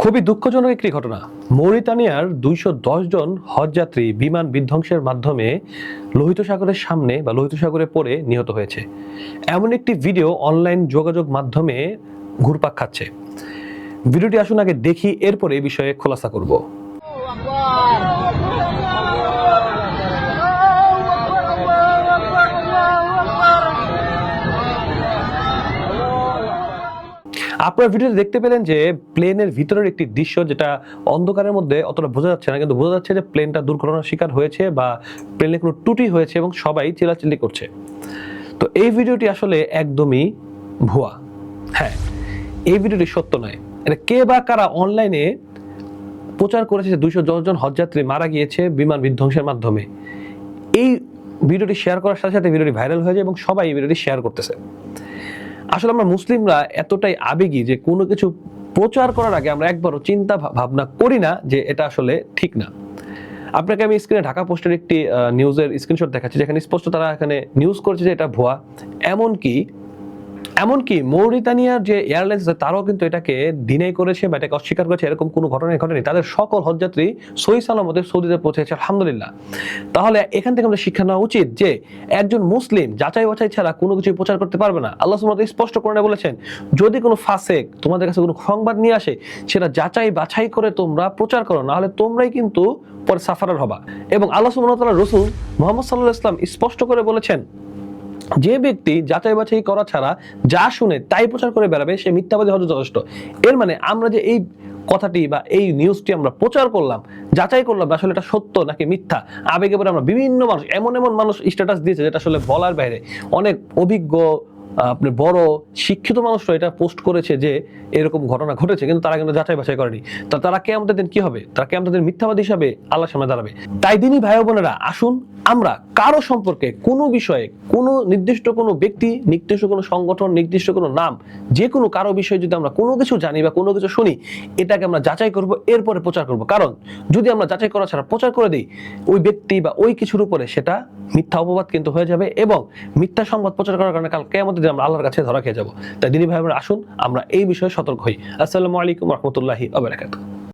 খুবই দুঃখজনক একটি ঘটনা। মৌরিতানিয়ার দুইশো দশ জন হজযাত্রী বিমান বিধ্বংসের মাধ্যমে লোহিত সাগরের সামনে বা লোহিত সাগরে পড়ে নিহত হয়েছে। এমন একটি ভিডিও অনলাইন যোগাযোগ মাধ্যমে ঘুরপাক খাচ্ছে। ভিডিওটি আসুন আগে দেখি, এরপরে এই বিষয়ে খোলাসা করব। আপনারা ভিডিওতে দেখতে পেলেন যে প্লেনের ভিতরের একটি দৃশ্য যেটা অন্ধকারের মধ্যে অতটা বোঝা যাচ্ছে না, কিন্তু বোঝা যাচ্ছে যে প্লেনটা দুর্ঘটনার শিকার হয়েছে বা প্লেনে কোনো ত্রুটি হয়েছে এবং সবাই চিল্লাচিল্লি করছে। তো এই ভিডিওটি আসলে একদমই ভুয়া। হ্যাঁ এই ভিডিওটি সত্য নয়। এটা কে বা কারা অনলাইনে প্রচার করেছে যে দশ জন হজযাত্রী মারা গিয়েছে বিমান বিধ্বংসের মাধ্যমে, এই ভিডিওটি শেয়ার করার সাথে সাথে ভিডিওটি ভাইরাল হয়ে যায় এবং সবাই এই ভিডিওটি শেয়ার করতেছে। আসলে আমরা মুসলিমরা এতটাই আবেগী যে কোনো কিছু প্রচার করার আগে আমরা একবারও চিন্তা ভাবনা করি না যে এটা আসলে ঠিক না। আপনাকে আমি স্ক্রিনে ঢাকা পোস্টের একটি নিউজের স্ক্রিনশট দেখাচ্ছি, যেখানে স্পষ্ট তারা এখানে নিউজ করছে যে এটা ভুয়া। এমনকি এমনকি মৌরিতানিয়ার যে এয়ারলাইন্স আছে, তারাও কিন্তু এটাকে ডিনাই করেছে বা এটাকে অস্বীকার করেছে, এরকম কোনো ঘটনা ঘটেনি। তাদের সকল হজযাত্রী সহি সালামতে সৌদিতে পৌঁছেছে, আলহামদুলিল্লাহ। তাহলে এখান থেকে আমাদের শিক্ষা নেওয়া উচিত যে, একজন মুসলিম যাচাই বাছাই ছাড়া কোনো কিছু প্রচার করতে পারবে না। আল্লাহ সুবহানাহু স্পষ্ট করে বলেছেন, যদি কোনো ফাসেক তোমাদের কাছে কোনো সংবাদ নিয়ে আসে, সেটা যাচাই বাছাই করে তোমরা প্রচার করো না হলে তোমরাই কিন্তু পরে সাফারার হবা। এবং আল্লাহ তাআলা রসুল মোহাম্মদ আলাইহি ইসলাম স্পষ্ট করে বলেছেন যে ব্যক্তি যাচাই বাছাই করা ছাড়া যা শুনে তাই প্রচার করে বেড়াবে, সে মিথ্যাবাদী হওয়া যথেষ্ট। এর মানে আমরা যে এই কথাটি বা এই নিউজটি আমরা প্রচার করলাম, যাচাই করলাম আসলে এটা সত্য নাকি মিথ্যা? আবেগে পরে আমরা বিভিন্ন মানুষ, এমন এমন মানুষ স্ট্যাটাস দিয়েছে যেটা আসলে বলার বাইরে। অনেক অভিজ্ঞ আপনি বড়, শিক্ষিত মানুষরা এটা পোস্ট করেছে যে এরকম ঘটনা ঘটেছে, কিন্তু তারা কিন্তু যাচাই বাছাই করেনি। তা তারা কে আমাদের দিন কি হবে? তারা কে আমাদের মিথ্যাবাদী হিসাবে আল্লাহর সামনে দাঁড়াবে। তাই দিনই ভাই বোনেরা, আসুন আমরা কারও সম্পর্কে কোনো বিষয়ে কোনো নির্দিষ্ট কোনো ব্যক্তি, নির্দিষ্ট কোনো সংগঠন, নির্দিষ্ট কোনো নাম, যে কোনো কারও বিষয়ে যদি আমরা কোনো কিছু জানি বা কোনো কিছু শুনি, এটাকে আমরা যাচাই করব, এরপরে প্রচার করব। কারণ যদি আমরা যাচাই করা ছাড়া প্রচার করে দিই, ওই ব্যক্তি বা ওই কিছুর উপরে সেটা মিথ্যা অপবাদ কিন্তু হয়ে যাবে এবং মিথ্যা সংবাদ প্রচার করার কারণে কাল কেমন আমরা আল্লাহর কাছে ধরা খেয়ে যাব। তাই দিনী ভাই বোনেরা আসুন, আমরা এই বিষয়ে সতর্ক হই। আসসালামু আলাইকুম রহমতুল্লাহি আবরাকাতুহ